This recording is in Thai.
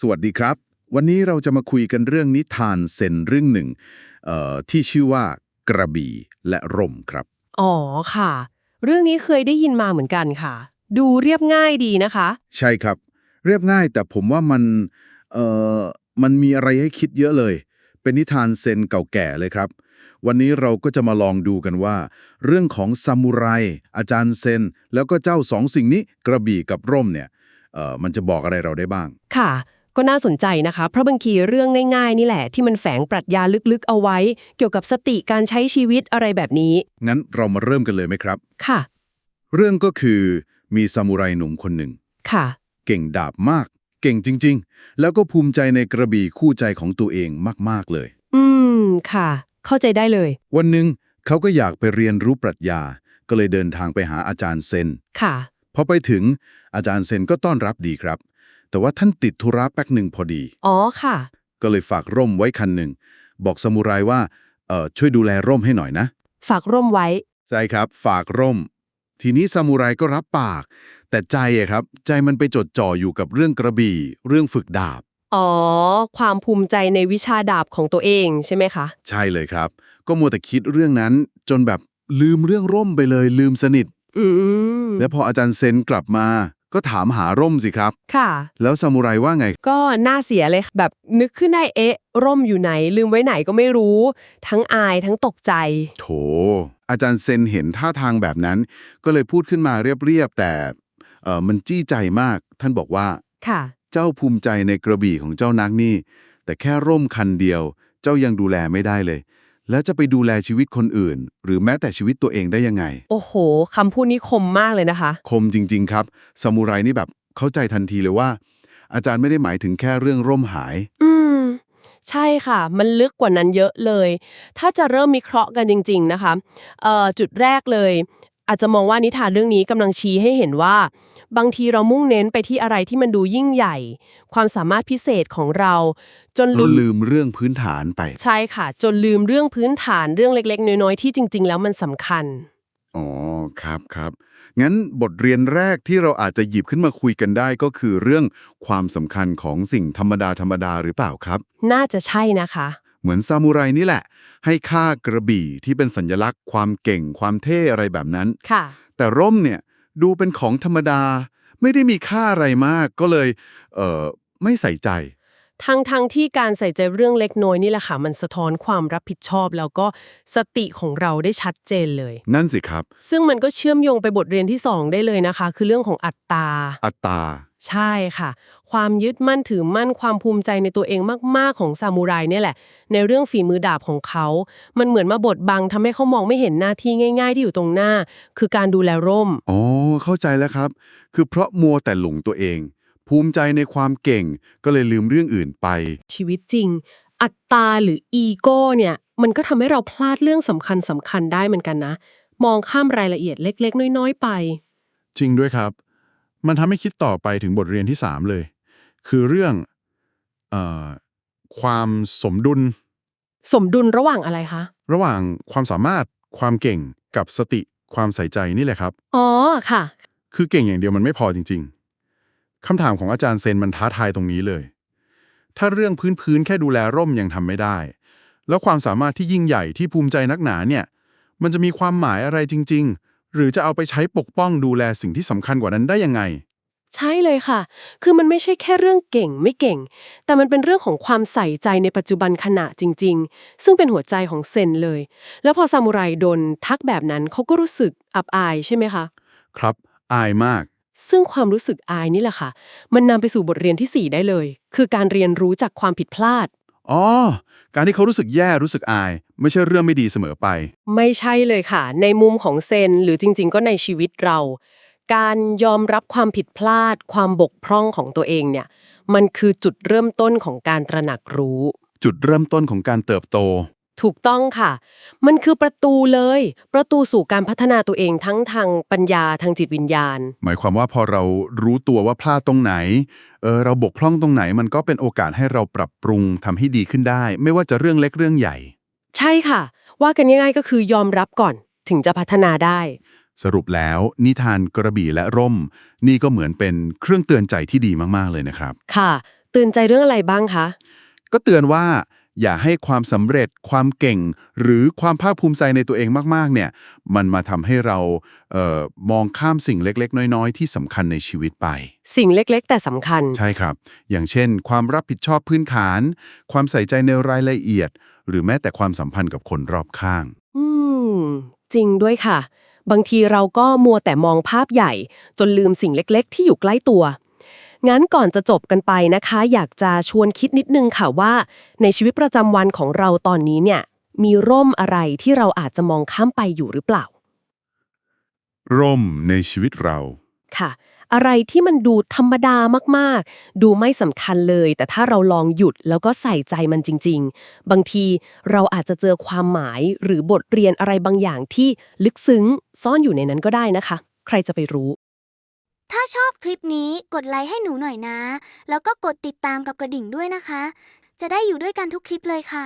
สวัสดีครับ วันนี้เราจะมาคุยกันเรื่องนิทานเซนเรื่องหนึ่งเอ่อที่ชื่อว่ากระบี่และร่มครับ อ๋อค่ะ เรื่องนี้เคยได้ยินมาเหมือนกันค่ะ ดูเรียบง่ายดีนะคะ ใช่ครับ เรียบง่ายแต่ผมว่ามันเอ่อมันมีอะไรให้คิดเยอะเลย เป็นนิทานเซนเก่าแก่เลยครับ วันนี้เราก็จะมาลองดูกันว่า เรื่องของซามูไร อาจารย์เซน แล้วก็เจ้าสองสิ่งนี้กระบี่กับร่มเนี่ยเอ่อมันจะบอกอะไรเราได้บ้าง ค่ะ ก็น่าสนใจนะคะ เพราะบางทีเรื่องง่าย ๆ นี่แหละ ที่มันแฝงปรัชญาลึกๆ เอาไว้ เกี่ยวกับสติการใช้ชีวิตอะไรแบบนี้ งั้นเรามาเริ่มกันเลยไหมครับ ค่ะ เรื่องก็คือมีซามูไรหนุ่มคนหนึ่ง ค่ะ เก่งดาบมาก เก่งจริง ๆ แล้วก็ภูมิใจในกระบี่คู่ใจของตัวเองมากๆเลย อืม ค่ะ เข้าใจได้เลย วันหนึ่งเขาก็อยากไปเรียนรู้ปรัชญา ก็เลยเดินทางไปหาอาจารย์เซน ค่ะ พอไปถึงอาจารย์เซนก็ต้อนรับดีครับ แต่ว่าท่านติดธุระแป๊กหนึ่งพอดี อ๋อค่ะ ก็เลยฝากร่มไว้คันหนึ่ง บอกซามูไรว่าเอ่อช่วยดูแลร่มให้หน่อยนะ ฝากร่มไว้ ใช่ครับ ฝากร่ม ทีนี้ซามูไรก็รับปาก แต่ใจอะครับ ใจมันไปจดจ่ออยู่กับเรื่องกระบี่ เรื่องฝึกดาบ อ๋อ ความภูมิใจในวิชาดาบของตัวเองใช่ไหมคะ ใช่เลยครับ ก็มัวแต่คิดเรื่องนั้นจนแบบลืมเรื่องร่มไปเลยลืมสนิท อืม แล้วพออาจารย์เซนกลับมา ก็ถามหาร่มสิครับ ค่ะ แล้วซามูไรว่าไง ก็น่าเสียเลยแบบนึกขึ้นได้เอ๊ะ ร่มอยู่ไหน ลืมไว้ไหนก็ไม่รู้ ทั้งอายทั้งตกใจ โถ อาจารย์เซนเห็นท่าทางแบบนั้น ก็เลยพูดขึ้นมาเรียบๆ แต่เออมันจี้ใจมาก ท่านบอกว่า ค่ะ เจ้าภูมิใจในกระบี่ของเจ้านักนี่ แต่แค่ร่มคันเดียว เจ้ายังดูแลไม่ได้เลย แล้วจะไปดูแลชีวิตคนอื่น หรือแม้แต่ชีวิตตัวเองได้ยังไง โอ้โหคำพูดนี้คมมากเลยนะคะ คมจริง ๆ ครับซามูไรนี่แบบเข้าใจทันทีเลยว่า อาจารย์ไม่ได้หมายถึงแค่เรื่องร่มหาย อืม ใช่ค่ะ มันลึกกว่านั้นเยอะเลย ถ้าจะเริ่มมิเคราะห์กันจริง ๆ นะคะ เอ่อจุดแรกเลย อาจจะมองว่านิทานเรื่องนี้กำลังชี้ให้เห็นว่า บางทีเรามุ่งเน้นไปที่อะไรที่มันดูยิ่งใหญ่ ความสามารถพิเศษของเรา จนเราลืมลืมเรื่องพื้นฐานไป ใช่ค่ะ จนลืมเรื่องพื้นฐานเรื่องเล็ก ๆ น้อยๆที่จริง ๆ แล้วมันสำคัญ อ๋อ ครับครับ งั้นบทเรียนแรกที่เราอาจจะหยิบขึ้นมาคุยกันได้ก็คือเรื่องความสำคัญของสิ่งธรรมดาธรรมดาหรือเปล่าครับ น่าจะใช่นะคะ เหมือนซามูไรนี่แหละ ให้ค่ากระบี่ที่เป็นสัญลักษณ์ ความเก่ง ความเท่อะไรแบบนั้น ค่ะ แต่ร่มเนี่ย ดูเป็นของธรรมดา ไม่ได้มีค่าอะไรมากก็เลย เออไม่ใส่ใจ ทั้งทั้งที่การใส่ใจเรื่องเล็กน้อยนี่แหละค่ะ มันสะท้อนความรับผิดชอบ แล้วก็สติของเราได้ชัดเจนเลย นั่นสิครับ ซึ่งมันก็เชื่อมโยงไปบทเรียนที่ 2 ได้เลยนะคะ คือเรื่องของอัตตา อัตตา ใช่ค่ะ ความยึดมั่นถือมั่นความภูมิใจในตัวเองมาก ๆ ของซามูไรเนี่ยแหละ ในเรื่องฝีมือดาบของเขา มันเหมือนมาบดบังทำให้เขามองไม่เห็นหน้าที่ง่าย ๆ ที่อยู่ตรงหน้า คือการดูแลร่ม อ๋อ เข้าใจแล้วครับ คือเพราะมัวแต่หลงตัวเอง ภูมิใจในความเก่งก็เลยลืมเรื่องอื่นไป ชีวิตจริง อัตตาหรืออีโก้เนี่ย มันก็ทำให้เราพลาดเรื่องสำคัญสำคัญได้เหมือนกันนะ มองข้ามรายละเอียดเล็ก ๆ น้อย ๆ ไป จริงด้วยครับ มันทำให้คิดต่อไปถึงบทเรียนที่ 3 เลย คือเรื่องเออความสมดุล สมดุลระหว่างอะไรคะ ระหว่างความสามารถความเก่งกับสติความใส่ใจนี่แหละครับ อ๋อค่ะ คือเก่งอย่างเดียวมันไม่พอจริงๆ คำถามของอาจารย์เซนมันท้าทายตรงนี้เลย ถ้าเรื่องพื้นๆแค่ดูแลร่มยังทำไม่ได้ แล้วความสามารถที่ยิ่งใหญ่ที่ภูมิใจนักหนาเนี่ย มันจะมีความหมายอะไรจริง ๆ หรือจะเอาไปใช้ปกป้องดูแลสิ่งที่สำคัญกว่านั้นได้ยังไง ใช่เลยค่ะ คือมันไม่ใช่แค่เรื่องเก่งไม่เก่ง แต่มันเป็นเรื่องของความใส่ใจในปัจจุบันขณะจริง ๆ ซึ่งเป็นหัวใจของเซนเลย แล้วพอซามูไรโดนทักแบบนั้นเขาก็รู้สึกอับอายใช่ไหมคะ ครับ อายมาก ซึ่งความรู้สึกอายนี่แหละค่ะ มันนำไปสู่บทเรียนทีสี่ 4 ได้เลย คือการเรียนรู้จากความผิดพลาด อ๋อ การที่เขารู้สึกแย่รู้สึกอาย ไม่ใช่เรื่องไม่ดีเสมอไป ไม่ใช่เลยค่ะ ในมุมของเซนหรือจริง ๆ ก็ในชีวิตเรา การยอมรับความผิดพลาด ความบกพร่องของตัวเองเนี่ย มันคือจุดเริ่มต้นของการตระหนักรู้ จุดเริ่มต้นของการเติบโต ถูกต้องค่ะ มันคือประตูเลย ประตูสู่การพัฒนาตัวเองทั้งทางปัญญาทางจิตวิญญาณ หมายความว่าพอเรารู้ตัวว่าพลาดตรงไหนเออเราบกพร่องตรงไหนมันก็เป็นโอกาสให้เราปรับปรุงทำให้ดีขึ้นได้ ไม่ว่าจะเรื่องเล็กเรื่องใหญ่ ใช่ค่ะ ว่ากันง่ายๆก็คือยอมรับก่อนถึงจะพัฒนาได้ สรุปแล้วนิทานกระบี่และร่ม นี่ก็เหมือนเป็นเครื่องเตือนใจที่ดีมากๆเลยนะครับ ค่ะ เตือนใจเรื่องอะไรบ้างคะก็เตือนว่า อย่าให้ความสำเร็จ ความเก่ง หรือความภาคภูมิใจในตัวเองมากๆ เนี่ย มันมาทำให้เราเอ่อมองข้ามสิ่งเล็กๆ น้อยๆ ที่สำคัญในชีวิตไป สิ่งเล็กๆ แต่สำคัญ ใช่ครับ อย่างเช่น ความรับผิดชอบพื้นฐาน ความใส่ใจในรายละเอียด หรือแม้แต่ความสัมพันธ์กับคนรอบข้าง อืม จริงด้วยค่ะ บางทีเราก็มัวแต่มองภาพใหญ่ จนลืมสิ่งเล็ก ๆ ที่อยู่ใกล้ตัว งั้นก่อนจะจบกันไปนะคะ อยากจะชวนคิดนิดนึงค่ะว่า ในชีวิตประจำวันของเราตอนนี้เนี่ย มีร่มอะไรที่เราอาจจะมองข้ามไปอยู่หรือเปล่า ร่มในชีวิตเรา ค่ะ อะไรที่มันดูธรรมดามากๆ ดูไม่สำคัญเลย แต่ถ้าเราลองหยุดแล้วก็ใส่ใจมันจริง ๆ บางทีเราอาจจะเจอความหมายหรือบทเรียนอะไรบางอย่างที่ลึกซึ้งซ่อนอยู่ในนั้นก็ได้นะคะ ใครจะไปรู้ ถ้าชอบคลิปนี้กดไลค์ให้หนูหน่อยนะ แล้วก็กดติดตามกับกระดิ่งด้วยนะคะ จะได้อยู่ด้วยกันทุกคลิปเลยค่ะ